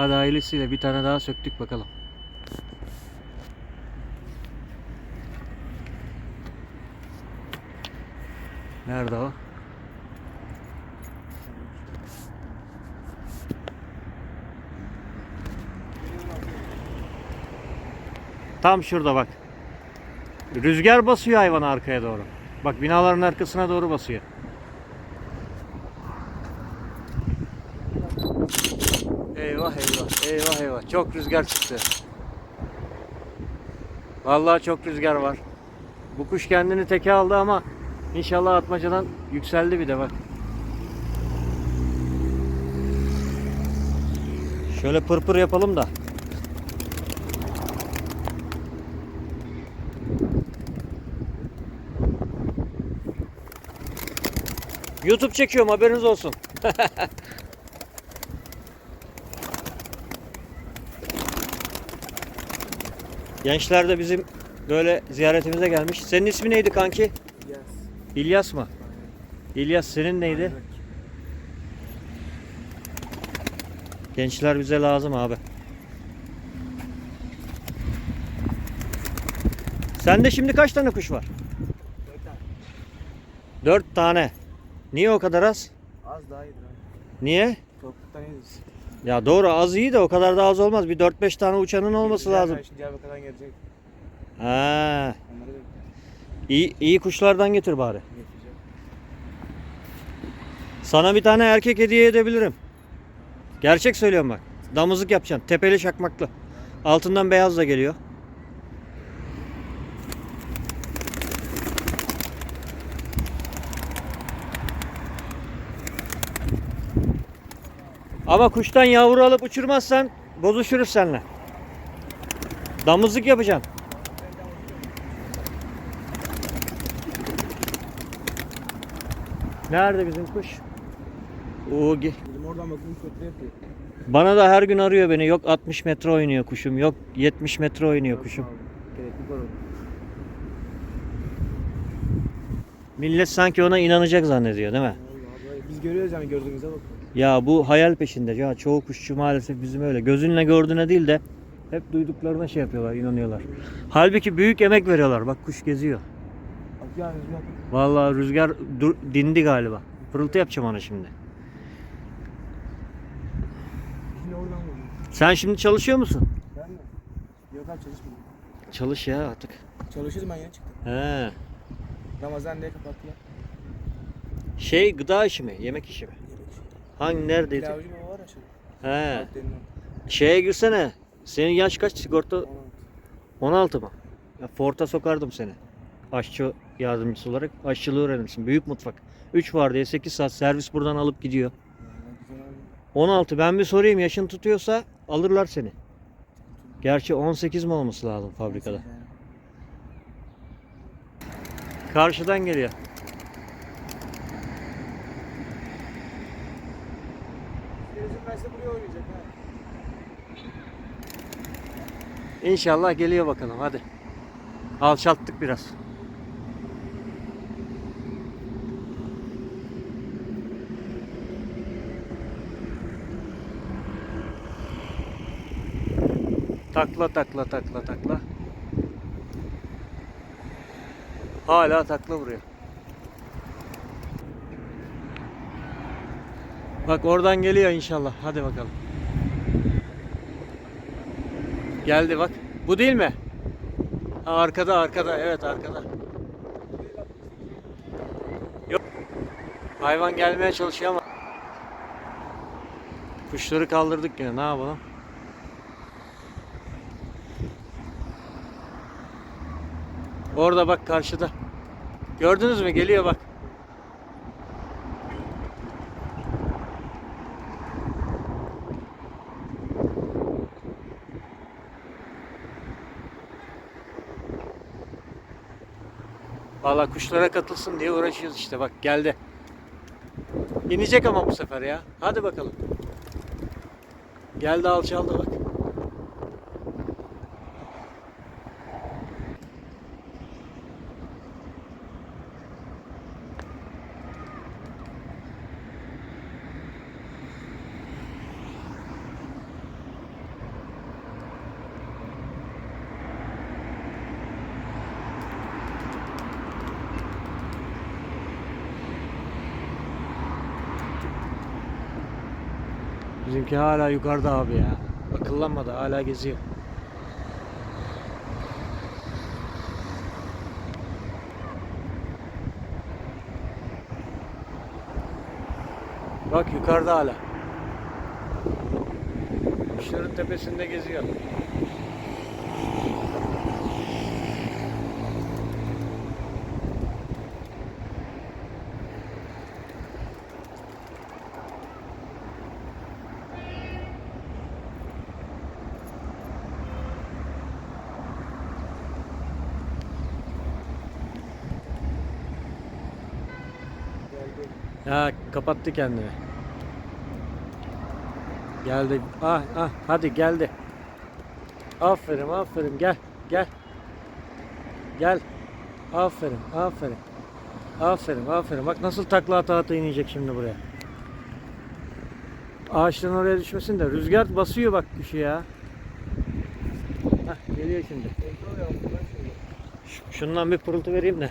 Hadi hayırlısıyla bir tane daha söktük bakalım. Nerede o? Tam şurada bak. Rüzgar basıyor hayvan arkaya doğru. Bak binaların arkasına doğru basıyor. Eyvah eyvah eyvah eyvah çok rüzgar çıktı. Vallahi çok rüzgar var. Bu kuş kendini teke aldı ama inşallah atmacadan yükseldi bir de bak. Şöyle pırpır yapalım da. YouTube çekiyorum haberiniz olsun. Gençler de bizim böyle ziyaretimize gelmiş. Senin ismi neydi kanki? Yes. İlyas mı? İlyas senin neydi? Gençler bize lazım abi. Sende şimdi kaç tane kuş var? Dört tane. Dört tane. Niye o kadar az? Az daha iyidir abi. Niye? Korkuttan iyiyiz. Ya doğru az iyi de o kadar da az olmaz. Bir 4-5 tane uçanın olması lazım. Şimdi Diyarbakır'dan gelecek. Ha, iyi, iyi kuşlardan getir bari. getireceğim. Sana bir tane erkek hediye edebilirim. Gerçek söylüyorum bak. Damızlık yapacaksın. Tepeli şakmaklı. Altından beyaz da geliyor. Ama kuştan yavru alıp uçurmazsan bozuşuruz seninle. Damızlık yapacaksın. Nerede bizim kuş? Bizim oradan bakın yapıyor. bana da her gün arıyor beni. Yok 60 metre oynuyor kuşum. Yok 70 metre oynuyor kuşum. Millet sanki ona inanacak zannediyor değil mi? Vallahi Biz görüyoruz yani gördüğümüze bakın. Ya bu hayal peşinde. Ya çoğu kuşçu maalesef bizim öyle. Gözünle gördüğüne değil de hep duyduklarına şey yapıyorlar, inanıyorlar. Halbuki büyük emek veriyorlar. Bak kuş geziyor. Yani rüzgar. Vallahi rüzgar dur- dindi galiba. Pırıltı yapacağım ona şimdi. Şimdi oradan vurdu. Sen şimdi çalışıyor musun? Ben mi? Yok abi çalışmadım. Çalış ya artık. Çalışıyordum ben yeni çıktım. He. Ramazan diye kapattılar. Şey gıda işi mi? Yemek işi mi? Hangi neredeydi? Pilavcı baba var ya şimdi. He. Şeye girsene. Senin yaş kaç sigorta? Ona- 16 mı? Ya Fort'a sokardım seni. Aşçı yardımcısı olarak aşçılığı öğrenirsin. Büyük mutfak. 3 var diye 8 saat servis buradan alıp gidiyor. Yani güzel abi. 16 ben bir sorayım yaşın tutuyorsa alırlar seni. Gerçi 18 mi olması lazım fabrikada? Karşıdan geliyor. İnşallah geliyor bakalım hadi. Alçalttık biraz. Takla takla takla takla. Hala takla vuruyor. Bak oradan geliyor inşallah. Hadi bakalım. Geldi bak. Bu değil mi? Ha, arkada arkada. Evet arkada. Yok. Hayvan gelmeye çalışıyor ama kuşları kaldırdık yine. Ne yapalım? Orada bak karşıda. Gördünüz mü? Geliyor bak. Valla kuşlara katılsın diye uğraşıyoruz işte bak geldi. İnecek ama bu sefer ya. Hadi bakalım. Geldi alçaldı bak. Bizimki hala yukarıda abi ya. Akıllanmadı hala geziyor. Bak yukarıda hala. Kuşların tepesinde geziyor. Ha kapattı kendini. Geldi. Ah ah hadi geldi. Aferin aferin gel gel. Gel. Aferin aferin. Aferin aferin. Bak nasıl takla ata ata inecek şimdi buraya. Ağaçların oraya düşmesin de rüzgar basıyor bak kuşu ya. Hah geliyor şimdi. Şundan bir pırıltı vereyim de.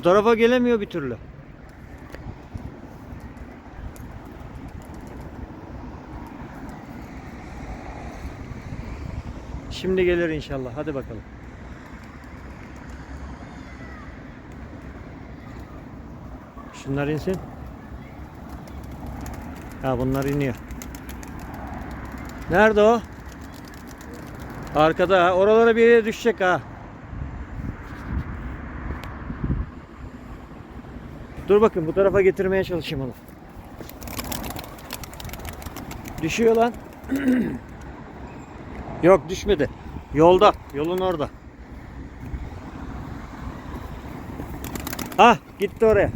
Bu tarafa gelemiyor bir türlü. Şimdi gelir inşallah. Hadi bakalım. Şunlar insin. Ha bunlar iniyor. Nerede o? Arkada. Oralara bir yere düşecek ha. Dur bakın bu tarafa getirmeye çalışayım onu. Düşüyor lan. Yok düşmedi. Yolda. Yolun orada. Ah gitti oraya.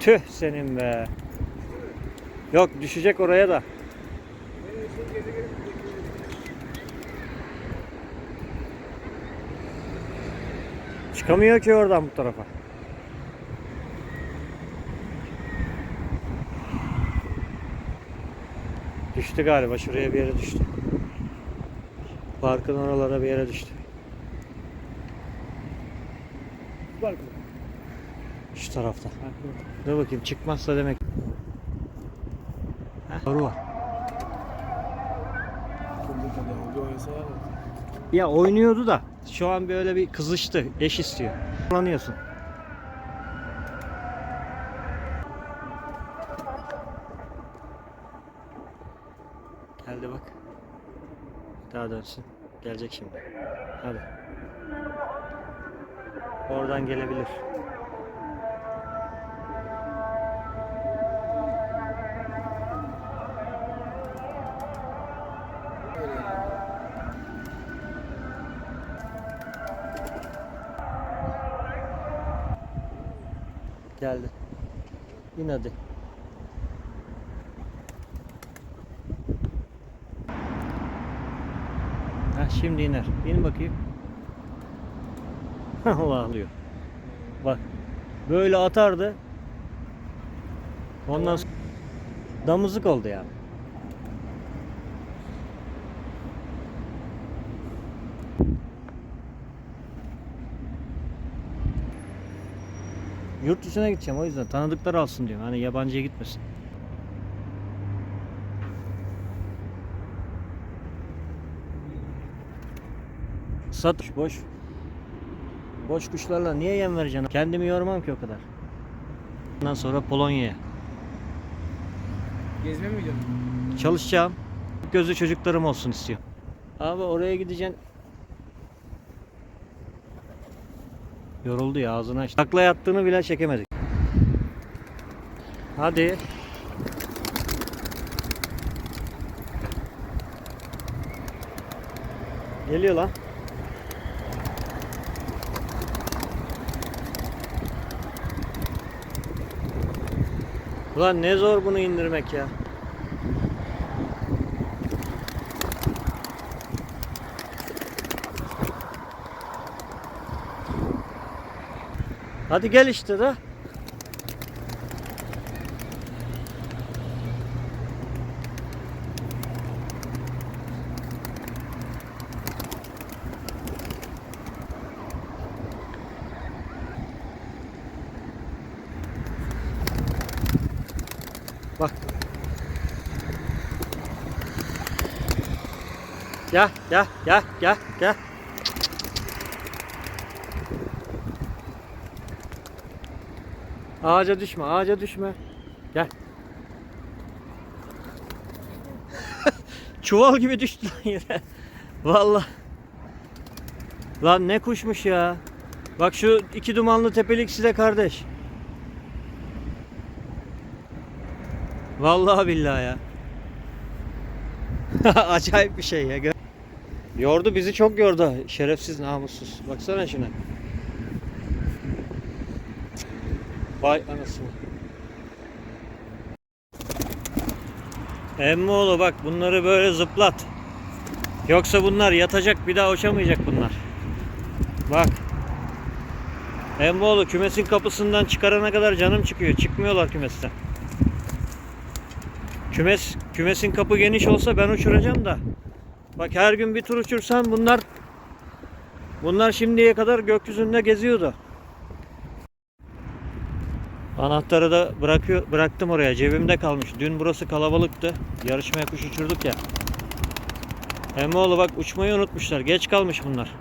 Tüh senin be. Yok düşecek oraya da. Çıkamıyor ki oradan bu tarafa. Düştü galiba şuraya bir yere düştü. Parkın oralara bir yere düştü. Bak. Şu tarafta. Dur bakayım çıkmazsa demek. Heh, Soru var. Ya oynuyordu da şu an böyle bir kızıştı. Eş istiyor. Kullanıyorsun. Geldi bak. Daha dönsün. Gelecek şimdi. Hadi. Oradan gelebilir. Geldi. İn hadi. Ha şimdi iner. İn bakayım. Allah alıyor. Bak. Böyle atardı. Ondan sonra damızlık oldu yani. Yurt dışına gideceğim o yüzden tanıdıklar alsın diyorum. Hani yabancıya gitmesin. Satış boş. Boş kuşlarla niye yem vereceksin? Kendimi yormam ki o kadar. Ondan sonra Polonya'ya. Gezme mi gidiyorsun? Çalışacağım. Gözü çocuklarım olsun istiyorum. Abi oraya gideceksin. Yoruldu ya ağzını aç. Takla yattığını bile çekemedik. Hadi. Geliyor lan. Ulan ne zor bunu indirmek ya. Hadi gel işte de. Bak. Gel, gel, gel, gel, gel. Ağaca düşme, ağaca düşme. Gel. Çuval gibi düştü lan yere. Vallahi. Lan ne kuşmuş ya. Bak şu iki dumanlı tepelik size kardeş. Vallahi billahi ya. Acayip bir şey ya. Yordu bizi çok yordu. Şerefsiz namussuz. Baksana şuna. Vay anasını. Emmoğlu bak bunları böyle zıplat. Yoksa bunlar yatacak bir daha uçamayacak bunlar. Bak. Emmoğlu kümesin kapısından çıkarana kadar canım çıkıyor. Çıkmıyorlar kümesten. Kümes, kümesin kapı geniş olsa ben uçuracağım da. Bak her gün bir tur uçursan bunlar bunlar şimdiye kadar gökyüzünde geziyordu. Anahtarı da bırakıyor, bıraktım oraya. Cebimde kalmış. Dün burası kalabalıktı. Yarışmaya kuş uçurduk ya. Emmoğlu bak uçmayı unutmuşlar. Geç kalmış bunlar.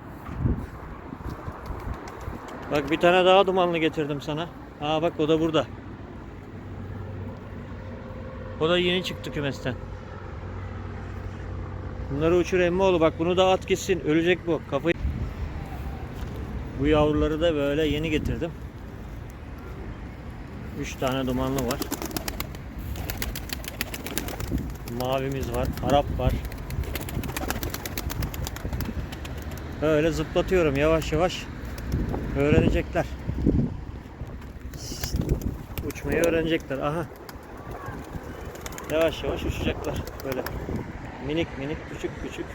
Bak bir tane daha dumanlı getirdim sana. Aa bak o da burada. O da yeni çıktı kümesten. Bunları uçur Emmoğlu. Bak bunu da at gitsin. Ölecek bu. Kafayı... Bu yavruları da böyle yeni getirdim. 3 tane dumanlı var. Mavimiz var. Arap var. Öyle zıplatıyorum yavaş yavaş. Öğrenecekler. Uçmayı öğrenecekler. Aha. Yavaş yavaş uçacaklar. Böyle. Minik minik küçük küçük.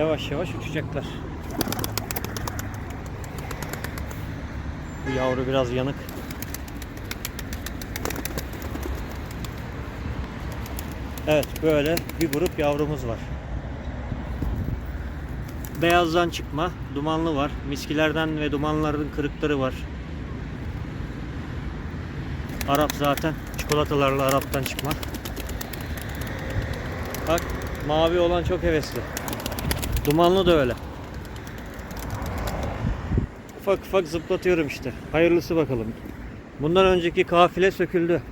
Yavaş yavaş uçacaklar. Bu yavru biraz yanık. Evet böyle bir grup yavrumuz var. Beyazdan çıkma, dumanlı var. Miskilerden ve dumanların kırıkları var. Arap zaten. Çikolatalarla Arap'tan çıkma. Bak mavi olan çok hevesli. Dumanlı da öyle. Ufak ufak zıplatıyorum işte. Hayırlısı bakalım. Bundan önceki kafile söküldü.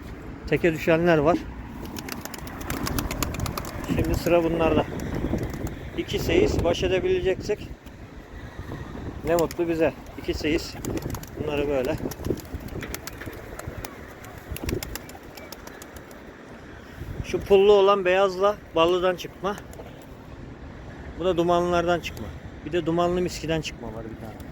Teke düşenler var. Şimdi sıra bunlarda. İki seyis baş edebileceksek ne mutlu bize. İki seyis. Bunları böyle. Şu pullu olan beyazla ballıdan çıkma. Bu da dumanlılardan çıkma. Bir de dumanlı miskiden çıkma var bir tane.